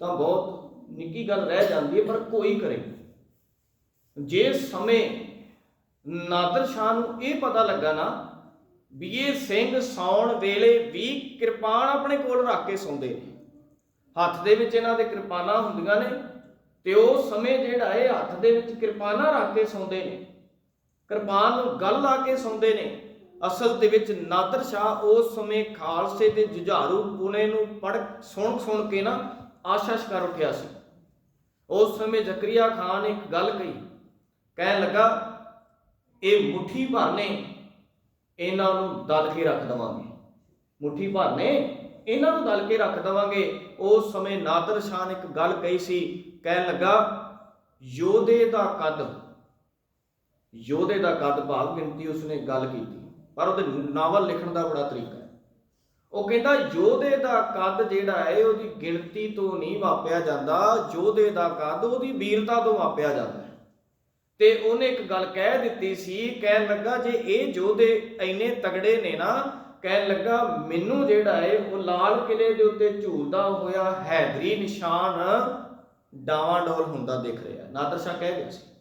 ਤਾਂ ਬਹੁਤ ਨਿੱਕੀ ਗੱਲ ਰਹਿ ਜਾਂਦੀ ਹੈ, ਪਰ ਕੋਈ ਕਰੇ। ਜੇ ਸਮੇਂ ਨਾਦਰ ਸ਼ਾਹ ਨੂੰ ਇਹ ਪਤਾ ਲੱਗਾ ਨਾ ਵੀ ਇਹ ਸਿੰਘ ਸੌਣ ਵੇਲੇ ਵੀ ਕਿਰਪਾਨ ਆਪਣੇ ਕੋਲ ਰੱਖ ਕੇ ਸੌਂਦੇ ਨੇ। ਹੱਥ ਦੇ ਵਿੱਚ ਇਹਨਾਂ ਦੇ ਕਿਰਪਾਨਾਂ ਹੁੰਦੀਆਂ ਨੇ ਤੇ ਉਹ ਸਮੇਂ ਜਿਹੜਾ ਇਹ ਹੱਥ ਦੇ ਵਿੱਚ ਕਿਰਪਾਨਾਂ ਰੱਖ ਕੇ ਸੌਂਦੇ ਨੇ। ਕਿਰਪਾਨ ਨੂੰ ਗੱਲ ਲਾ ਕੇ ਸੌਂਦੇ ਨੇ। ਅਸਲ ਦੇ ਵਿੱਚ ਨਾਦਰ ਸ਼ਾਹ ਉਸ ਸਮੇਂ ਖਾਲਸੇ ਦੇ ਜੁਝਾਰੂ ਪੁਣੇ ਨੂੰ ਪੜ ਸੁਣ ਸੁਣ ਕੇ ਨਾ ਆਸ਼ਾਸ਼ ਕਰ ਉੱਠਿਆ ਸੀ। ਉਸ ਸਮੇਂ ਜ਼ਕਰੀਆ ਖਾਨ ਨੇ ਇੱਕ ਗੱਲ ਕਹੀ। ਕਹਿਣ ਲੱਗਾ, ਇਹ ਮੁਠੀ ਭਰ ਇਹਨਾਂ ਨੂੰ ਦਲ ਕੇ ਰੱਖ ਦਵਾਂਗੇ। ਮੁਠੀ ਭਰ ਇਹਨਾਂ ਨੂੰ ਦਲ ਕੇ ਰੱਖ ਦਵਾਂਗੇ। ਉਸ ਸਮੇਂ ਨਾਦਰ ਸ਼ਾਹ ਨੇ ਇੱਕ ਗੱਲ ਕਹੀ ਸੀ। ਕਹਿਣ ਲੱਗਾ, ਯੋਧੇ ਦਾ ਕੱਦ, ਯੋਧੇ ਦਾ ਕੱਦ ਭਾਵ ਗਿਣਤੀ ਉਸਨੇ ਗੱਲ ਕੀਤੀ। ਪਰ ਉਹਦੇ ਨਾਵਲ ਲਿਖਣ ਦਾ ਬੜਾ ਤਰੀਕਾ ਹੈ। ਉਹ ਕਹਿੰਦਾ, ਯੋਧੇ ਦਾ ਕੱਦ ਜਿਹੜਾ ਹੈ, ਉਹਦੀ ਗਿਣਤੀ ਤੋਂ ਨਹੀਂ ਮਾਪਿਆ ਜਾਂਦਾ। ਯੋਧੇ ਦਾ ਕੱਦ ਉਹਦੀ ਵੀਰਤਾ ਤੋਂ ਮਾਪਿਆ ਜਾਂਦਾ ਤੇ ਉਹਨੇ ਇੱਕ ਗੱਲ ਕਹਿ ਦਿੱਤੀ ਸੀ, ਕਹਿਣ ਲੱਗਾ, ਜੇ ਇਹ ਯੋਧੇ ਇੰਨੇ ਤਗੜੇ ਨੇ ਨਾ, ਕਹਿਣ ਲੱਗਾ, ਮੈਨੂੰ ਜਿਹੜਾ ਹੈ, ਉਹ ਲਾਲ ਕਿਲੇ ਦੇ ਉੱਤੇ ਝੂਲਦਾ ਹੋਇਆ ਹੈਦਰੀ ਨਿਸ਼ਾਨ ਡਾਵਾਂ ਡੋਲ ਹੁੰਦਾ ਦਿਖ ਰਿਹਾ। ਨਾਦਰ ਸ਼ਾਹ ਕਹਿ ਗਿਆ ਸੀ।